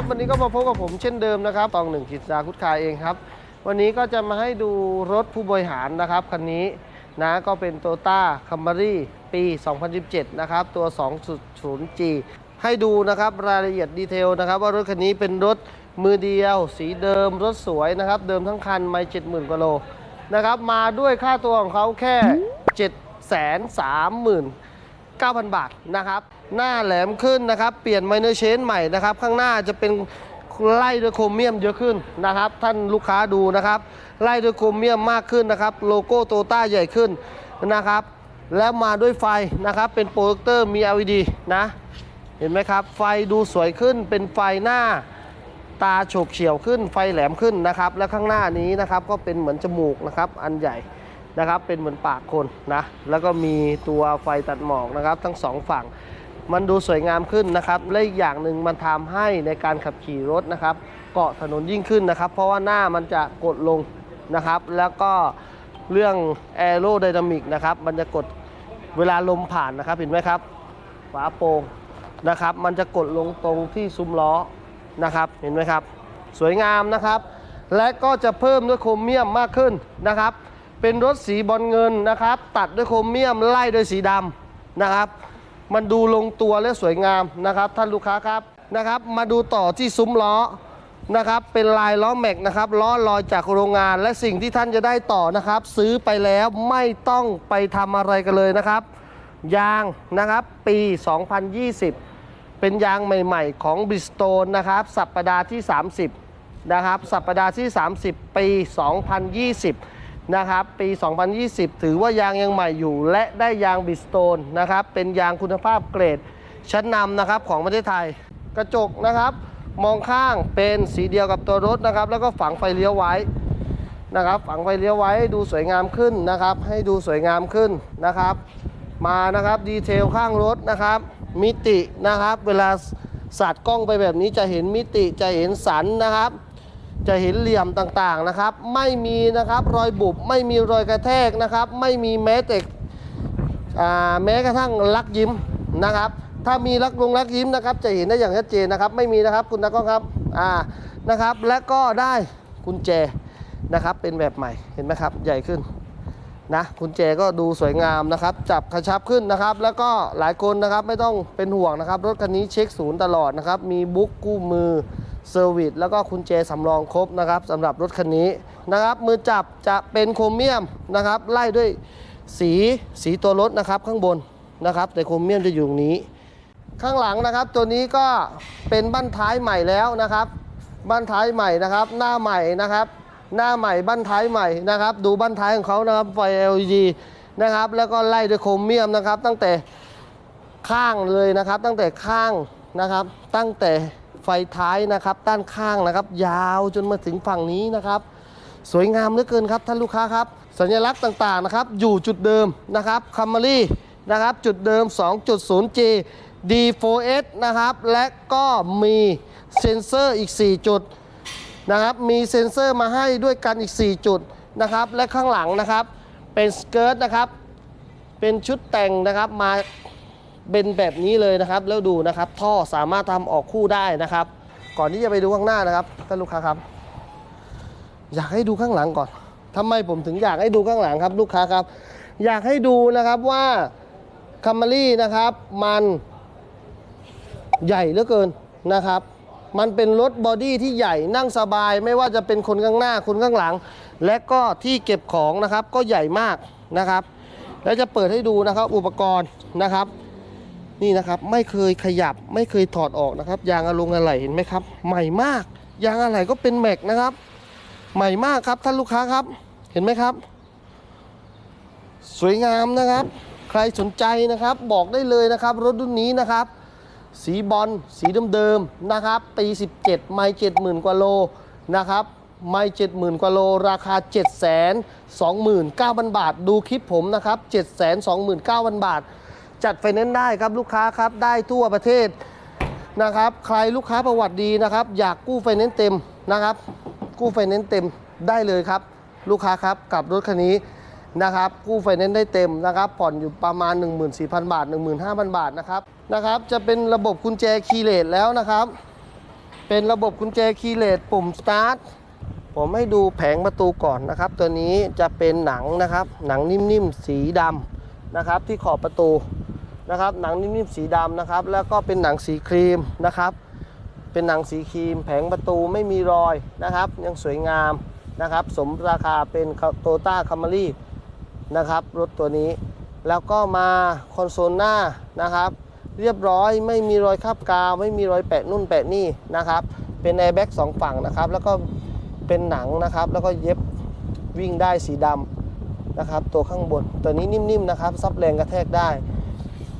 ครับวันนี้ก็มาพบกับผมเช่นเดิมนะครับตองหนึ่งกิจสาคุดคาเองครับ วันนี้ก็จะมาให้ดูรถผู้บริหารนะครับคันนี้นะก็เป็น t o ต้าคัม r รีปี 2017 นะครับ ตัว 2.0G ให้ดูนะครับรายละเอียดดีเทลนะครับ ว่ารถคันนี้เป็นรถมือเดียว สีเดิมรถสวยนะครับ เดิมทั้งคันไม่70,000กว่าโลนะครับ มาด้วยค่าตัวของเขาแค่ 739,000 บาทนะครับ หน้าแหลมขึ้นนะครับ เปลี่ยนไมเนอร์เชนใหม่นะครับ ข้างหน้าจะเป็นไล่ด้วยโครเมียมเยอะขึ้นนะครับ ท่านลูกค้าดูนะครับ ไล่ด้วยโครเมียมมากขึ้นนะครับ โลโก้โตต้าใหญ่ขึ้นนะครับ แล้วมาด้วยไฟนะครับ เป็นโปรเจคเตอร์มี LED นะ เห็นไหมครับ ไฟดูสวยขึ้น เป็นไฟหน้าตาโฉบเฉี่ยวขึ้น ไฟแหลมขึ้นนะครับ และข้างหน้านี้นะครับก็เป็นเหมือนจมูกนะครับ อันใหญ่นะครับ เป็นเหมือนปากคนนะ แล้วก็มีตัวไฟตัดหมอกนะครับ ทั้งสองฝั่ง มันดูสวยงามขึ้นนะครับ และอีกอย่างหนึ่งมันทำให้ในการขับขี่รถนะครับ เกาะถนนยิ่งขึ้นนะครับ เพราะว่าหน้ามันจะกดลงนะครับ แล้วก็เรื่องแอโรไดนามิกนะครับ มันจะกดเวลาลมผ่านนะครับ เห็นไหมครับ ฝาโปร่งนะครับ มันจะกดลงตรงที่ซุ้มล้อนะครับ เห็นไหมครับ สวยงามนะครับ และก็จะเพิ่มด้วยโครเมียมมากขึ้นนะครับ เป็นรถสีบอลเงินนะครับ ตัดด้วยโครเมียมไล่ด้วยสีดำนะครับ มันดูลงตัวและสวยงามนะครับ ท่านลูกค้าครับนะครับ มาดูต่อที่ซุ้มล้อนะครับเป็นลายล้อแม็กนะครับล้อลอยจากโรงงานและสิ่งที่ท่านจะได้ต่อนะครับ ซื้อไปแล้วไม่ต้องไปทำอะไรกันเลยนะครับ ยางนะครับปี 2020 เป็นยางใหม่ ๆ ของบริสโตนนะครับสัปดาห์ที่ 30นะครับสัปดาห์ที่ 30 ปี 2020 นะครับ ปี 2020 ถือว่ายางยังใหม่อยู่ และได้ยางบิสโตนนะครับ เป็นยางคุณภาพเกรด ชั้นนำนะครับของประเทศไทย กระจกนะครับ มองข้างเป็นสีเดียวกับตัวรถนะครับ แล้วก็ฝังไฟเลี้ยวไว้นะครับ ฝังไฟเลี้ยวไว้ให้ดูสวยงามขึ้นนะครับ ให้ดูสวยงามขึ้นนะครับ มานะครับดีเทลข้างรถนะครับ มิตินะครับ เวลาสาดกล้องไปแบบนี้จะเห็นมิติจะเห็นสันนะครับ จะเห็นเหลี่ยมต่างๆนะครับ ไม่มีนะครับรอยบุบไม่มีรอยกระแทกนะครับ ไม่มีแม้แต่แม้กระทั่งลักยิ้มนะครับ ถ้ามีลักลงลักยิ้มนะครับ จะเห็นได้อย่างชัดเจนนะครับ ไม่มีนะครับคุณตากล้องครับอ่านะครับ และก็ได้กุญแจนะครับ เป็นแบบใหม่เห็นไหมครับ ใหญ่ขึ้นนะกุญแจก็ดูสวยงามนะครับ จับกระชับขึ้นนะครับ แล้วก็หลายคนนะครับไม่ต้องเป็นห่วงนะครับ รถคันนี้เช็คศูนย์ตลอดนะครับ มีบุ๊กกู้มือ เซอร์วิสแล้วก็กุญแจสำรองครบนะครับสำหรับรถคันนี้นะครับ มือจับจะเป็นโครเมียมนะครับ ไล่ด้วยสีสีตัวรถนะครับข้างบนนะครับ แต่โครเมียมจะอยู่ตรงนี้ ข้างหลังนะครับ ตัวนี้ก็เป็นบั้นท้ายใหม่แล้วนะครับ บั้นท้ายใหม่นะครับ หน้าใหม่นะครับ หน้าใหม่บั้นท้ายใหม่นะครับ ดูบั้นท้ายของเขานะครับไฟ LED นะครับ แล้วก็ไล่ด้วยโครเมียมนะครับ ตั้งแต่ข้างเลยนะครับ ตั้งแต่ข้างนะครับ ตั้งแต่ ไฟท้ายนะครับ ด้านข้างนะครับ ยาวจนมาถึงฝั่งนี้นะครับ สวยงามเหลือเกินครับท่านลูกค้าครับ สัญลักษณ์ต่างๆนะครับ อยู่จุดเดิมนะครับคัมมารีนะครับ จุดเดิม 2.0G D4S นะครับ และก็มีเซ็นเซอร์อีก 4 จุดนะครับ มีเซ็นเซอร์มาให้ด้วยกันอีก 4 จุดนะครับ และข้างหลังนะครับ เป็นสเกิร์ตนะครับ เป็นชุดแต่งนะครับมา เป็นแบบนี้เลยนะครับแล้วดูนะครับ ท่อสามารถทำออกคู่ได้นะครับ ก่อนที่จะไปดูข้างหน้านะครับท่านลูกค้าครับ อยากให้ดูข้างหลังก่อนทำไมผมถึงอยากให้ดูข้างหลังครับ ลูกค้าครับ อยากให้ดูนะครับว่าคัมมารี่นะครับมันใหญ่เหลือเกินนะครับ มันเป็นรถบอดี้ที่ใหญ่นั่งสบายไม่ว่าจะเป็นคนข้างหน้าคนข้างหลัง และก็ที่เก็บของนะครับก็ใหญ่มากนะครับ แล้วจะเปิดให้ดูนะครับอุปกรณ์นะครับ นี่นะครับไม่เคยขยับไม่เคยถอดออกนะครับ ยางอะลงอะไหล่เห็นไหมครับ ใหม่มาก ยางอะไหล่ก็เป็นแม็กนะครับ ใหม่มากครับท่านลูกค้าครับ เห็นไหมครับ สวยงามนะครับ ใครสนใจนะครับบอกได้เลยนะครับ รถรุ่นนี้นะครับ สีบอลสีเดิมๆนะครับปี 17 ไม่70,000 กว่าโลนะครับไม่70,000 กว่าโล ราคา 729,000 บาท ดูคลิปผมนะครับ 729,000 บาท จัดไฟแนนซ์ได้ครับลูกค้าครับได้ทั่วประเทศนะครับ ใครลูกค้าประวัติดีนะครับ อยากกู้ไฟแนนซ์เต็มนะครับ กู้ไฟแนนซ์เต็มได้เลยครับ ลูกค้าครับกับรถคันนี้นะครับ กู้ไฟแนนซ์ได้เต็มนะครับ ผ่อนอยู่ประมาณ 14,000 บาท 15,000 บาทนะครับนะครับ จะเป็นระบบกุญแจคีย์เลสแล้วนะครับ เป็นระบบกุญแจคีย์เลสปุ่มสตาร์ทผมให้ดูแผงประตูก่อนนะครับ ตัวนี้จะเป็นหนังนะครับ หนังนิ่มๆสีดำนะครับ ที่ขอบประตู นะครับหนังนิ่มๆสีดำนะครับ แล้วก็เป็นหนังสีครีมนะครับ เป็นหนังสีครีม แผงประตูไม่มีรอยนะครับ ยังสวยงามนะครับ สมราคาเป็นโตต้าคัมมารีนะครับรถตัวนี้ แล้วก็มาคอนโซลหน้านะครับ เรียบร้อยไม่มีรอยคราบกาวไม่มีรอยแปะนู่นแปะนี่นะครับ เป็นแอร์แบ็กสองฝั่งนะครับ แล้วก็เป็นหนังนะครับ แล้วก็เย็บวิ่งได้สีดำนะครับ ตัวข้างบนตัวนี้นิ่มๆนะครับซับแรงกระแทกได้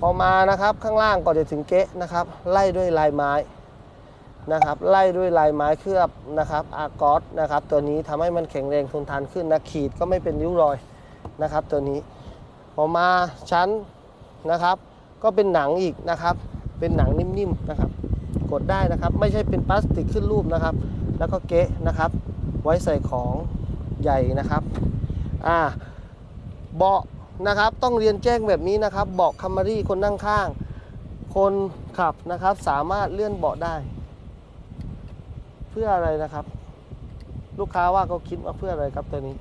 พอมานะครับข้างล่างก่อนจะถึงเก๊ะนะครับ ไล่ด้วยลายไม้นะครับ ไล่ด้วยลายไม้เคลือบนะครับอากอสนะครับ ตัวนี้ทำให้มันแข็งแรงทนทานขึ้นนะขีดก็ไม่เป็นริ้วรอยนะครับ ตัวนี้พอมาชั้นนะครับ ก็เป็นหนังอีกนะครับ เป็นหนังนิ่มๆนะครับ กดได้นะครับ ไม่ใช่เป็นพลาสติกขึ้นรูปนะครับ แล้วก็เก๊ะนะครับ ไว้ใส่ของใหญ่นะครับอ่าเบาะ นะครับ ต้องเรียนแจ้งแบบนี้นะครับเบาะคัมมารี่คนนั่งข้าง คนขับนะครับ สามารถเลื่อนเบาะได้ เพื่ออะไรนะครับ ลูกค้าว่าเขาคิดมาเพื่ออะไรครับตัวนี้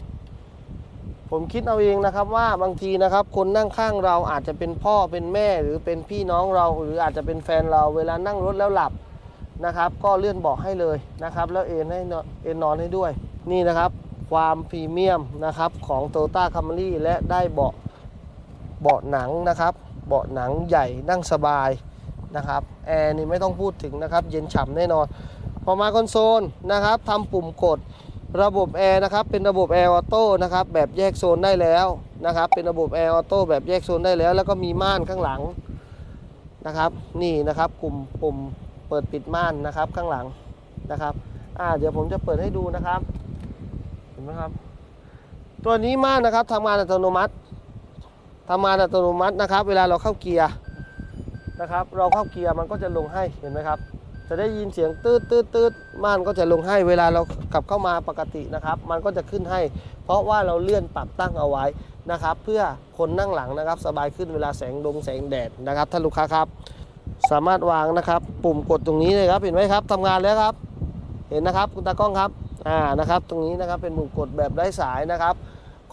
ผมคิดเอาเองนะครับว่าบางทีนะครับ คนนั่งข้างเราอาจจะเป็นพ่อเป็นแม่หรือเป็นพี่น้องเรา หรืออาจจะเป็นแฟนเราเวลานั่งรถแล้วหลับนะครับ ก็เลื่อนเบาะให้เลยนะครับ แล้วเอนให้นอนเอนนอนให้ด้วย นี่นะครับความพรีเมียมนะครับของ t o y ต้าคัมรี่และได้เบาะ เบาะหนังนะครับ เบาะหนังใหญ่นั่งสบายนะครับแอร์นี่ไม่ต้องพูดถึงนะครับ เย็นฉ่ำแน่นอน พอมาคอนโซลนะครับทำปุ่มกดระบบแอร์นะครับเป็นระบบแอร์ออโต้นะครับแบบแยกโซนได้แล้วนะครับ เป็นระบบแอร์ออโต้แบบแยกโซนได้แล้ว แล้วก็มีม่านข้างหลังนะครับนี่นะครับปุ่มปุ่มเปิดปิดม่านนะครับข้างหลังนะครับอ่าเดี๋ยวผมจะเปิดให้ดูนะครับเห็นไหมครับ ตัวนี้ม่านนะครับทำงานอัตโนมัติ ทำงานอัตโนมัตินะครับ เวลาเราเข้าเกียร์นะครับ เราเข้าเกียร์มันก็จะลงให้เห็นไหมครับ จะได้ยินเสียงตืดตืดตืดม่านก็จะลงให้เวลาเราขับเข้ามาปกตินะครับ มันก็จะขึ้นให้ เพราะว่าเราเลื่อนปรับตั้งเอาไว้นะครับ เพื่อคนนั่งหลังนะครับ สบายขึ้นเวลาแสงดงแสงแดดนะครับท่านลูกค้าครับ สามารถวางนะครับ ปุ่มกดตรงนี้เลยครับเห็นไหมครับทำงานแล้วครับ เห็นนะครับคุณตากล้องครับอ่านะครับ ตรงนี้นะครับเป็นปุ่มกดแบบไร้สายนะครับ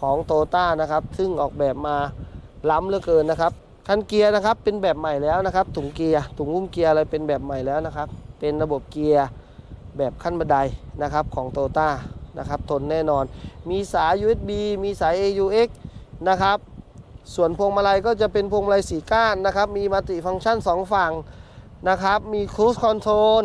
ของโตต้านะครับ ซึ่งออกแบบมา ล้ำเหลือเกินนะครับ คันเกียร์นะครับเป็นแบบใหม่แล้วนะครับ ถุงเกียร์ถุงหุ้มเกียร์อะไรเป็นแบบใหม่แล้วนะครับ เป็นระบบเกียร์แบบขั้นบันไดนะครับของโตต้านะครับทนแน่นอน มีสาย USB มีสาย AUX นะครับ ส่วนพวงมาลัยก็จะเป็นพวงมาลัยสีก้านนะครับ มีมัลติฟังก์ชัน 2 ฝั่งนะครับ มีครู e คอนโทรล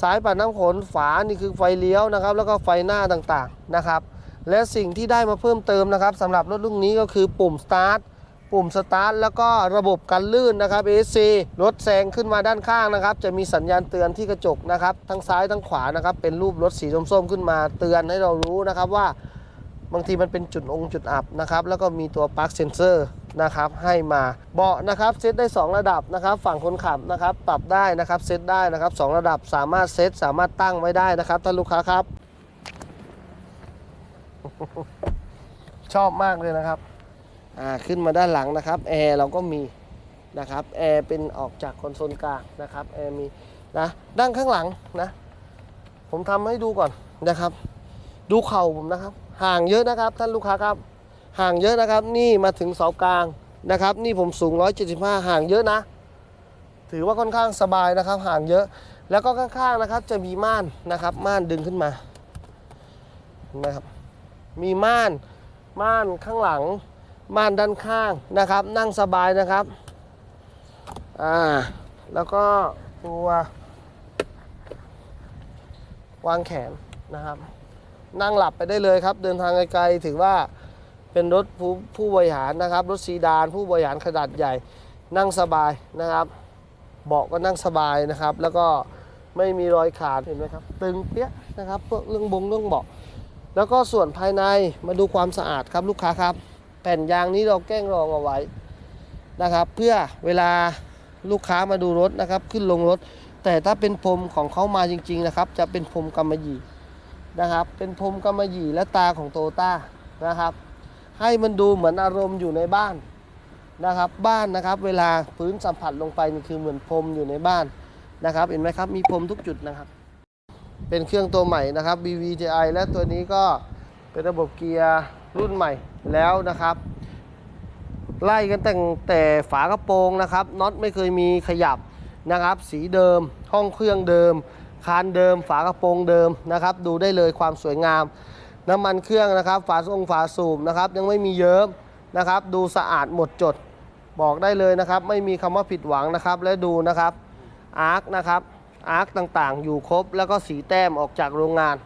สายปัดน้ำฝนฝา นี่คือไฟเลี้ยวนะครับ แล้วก็ไฟหน้าต่างๆนะครับ และสิ่งที่ได้มาเพิ่มเติมนะครับสำหรับรถรุ่นนี้ก็คือปุ่ม Start ปุ่ม Start แล้วก็ระบบกันลื่นนะครับ AC รถแซงขึ้นมาด้านข้างนะครับ จะมีสัญญาณเตือนที่กระจกนะครับ ทั้งซ้ายทั้งขวานะครับ เป็นรูปรถสีส้มๆขึ้นมาเตือนให้เรารู้นะครับว่าบางทีมันเป็นจุดองค์จุดอับนะครับ แล้วก็มีตัวปลั๊กเซนเซอร์นะครับให้มาเบาะนะครับเซตได้ 2 ระดับนะครับ ฝั่งคนขับนะครับ ปรับได้นะครับเซตได้นะครับสองระดับสามารถเซตสามารถตั้งไว้ได้นะครับท่านลูกค้าครับ ชอบมากเลยนะครับ ขึ้นมาด้านหลังนะครับแอร์เราก็มีนะครับแอร์เป็นออกจากคอนโซลกลางนะครับแอร์มีนะด้านข้างหลังนะผมทำให้ดูก่อนนะครับ ดูเข่าผมนะครับ ห่างเยอะนะครับ ท่านลูกค้าครับ ห่างเยอะนะครับ นี่มาถึงเสากลางนะครับ นี่ผมสูง 175 ห่างเยอะนะ ถือว่าค่อนข้างสบายนะครับ ห่างเยอะแล้วก็ข้างๆนะครับ จะมีม่านนะครับ ม่านดึงขึ้นมาเห็นไหมครับ มีม่านม่านข้างหลัง ม่านด้านข้างนะครับ นั่งสบายนะครับอ่าแล้วก็ตัววางแขนนะครับ นั่งหลับไปได้เลยครับ เดินทางไกลๆถือว่าเป็นรถผู้ผู้บริหารนะครับ รถซีดานผู้บริหารขนาดใหญ่นั่งสบายนะครับ เบาะก็นั่งสบายนะครับ แล้วก็ไม่มีรอยขาดเห็นไหมครับ ตึงเปี้ยนะครับเรื่องบงเรื่องเบาะแล้วก็ส่วนภายในมาดูความสะอาดครับลูกค้าครับ แผ่นยางนี้เราแกล้งรองเอาไว้นะครับ เพื่อเวลาลูกค้ามาดูรถนะครับ ขึ้นลงรถ แต่ถ้าเป็นพรมของเขามาจริง ๆนะครับ จะเป็นพรมกำมะหยี่นะครับ เป็นพรมกำมะหยี่และตาของโตต้านะครับ ให้มันดูเหมือนอารมณ์อยู่ในบ้านนะครับ บ้านนะครับ เวลาพื้นสัมผัสลงไปนี่คือเหมือนพรมอยู่ในบ้านนะครับ เห็นไหมครับมีพรมทุกจุดนะครับ เป็นเครื่องตัวใหม่นะครับ BVJI และตัวนี้ก็เป็นระบบเกียร์ รุ่นใหม่แล้วนะครับ ไล่กันตั้งแต่ฝากระโปรงนะครับน็อตไม่เคยมีขยับนะครับ สีเดิม ห้องเครื่องเดิม คานเดิม ฝากระโปรงเดิมนะครับ ดูได้เลยความสวยงาม น้ำมันเครื่องนะครับ ฝาทรงฝาสูบนะครับ ยังไม่มีเยิ้มนะครับ ดูสะอาดหมดจดบอกได้เลยนะครับ ไม่มีคำว่าผิดหวังนะครับ และดูนะครับอาร์คนะครับอาร์คต่างๆ อยู่ครบแล้วก็สีแต้มออกจากโรงงาน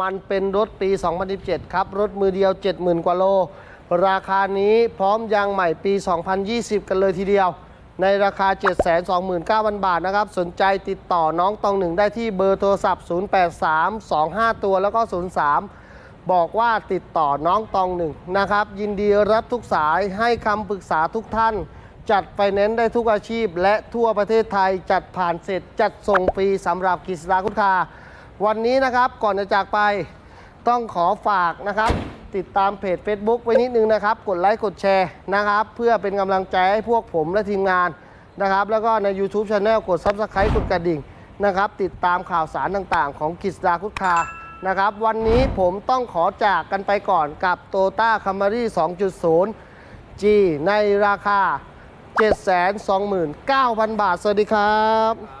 มันเป็นรถปี 2017 ครับ รถมือเดียว 70,000 กว่าโล ราคานี้พร้อมยางใหม่ปี 2020 กันเลยทีเดียว ในราคา 729,000 บาทนะครับ สนใจติดต่อน้องตองหนึ่งได้ที่เบอร์โทรศัพท์ 083 25ตัวแล้วก็ 03 บอกว่าติดต่อน้องตองหนึ่งนะครับ ยินดีรับทุกสายให้คำปรึกษาทุกท่าน จัดไฟแนนซ์ได้ทุกอาชีพ และทั่วประเทศไทยจัดผ่านเสร็จจัดส่งฟรีสำหรับกิจกาคุณคา วันนี้นะครับก่อนจะจากไปต้องขอฝากนะครับ ติดตามเพจ Facebook ไว้นิดนึงนะครับ กดไลค์กดแชร์นะครับ เพื่อเป็นกำลังใจให้พวกผมและทีมงานนะครับ แล้วก็ใน YouTube Channel กด Subscribe กดกระดิ่งนะครับ ติดตามข่าวสารต่างๆ ของกิจดาคุดคานะครับ วันนี้ผมต้องขอจากกันไปก่อนกับ t o y o t a Camry 2.0 G ในราคา 729,000 บาท สวัสดีครับ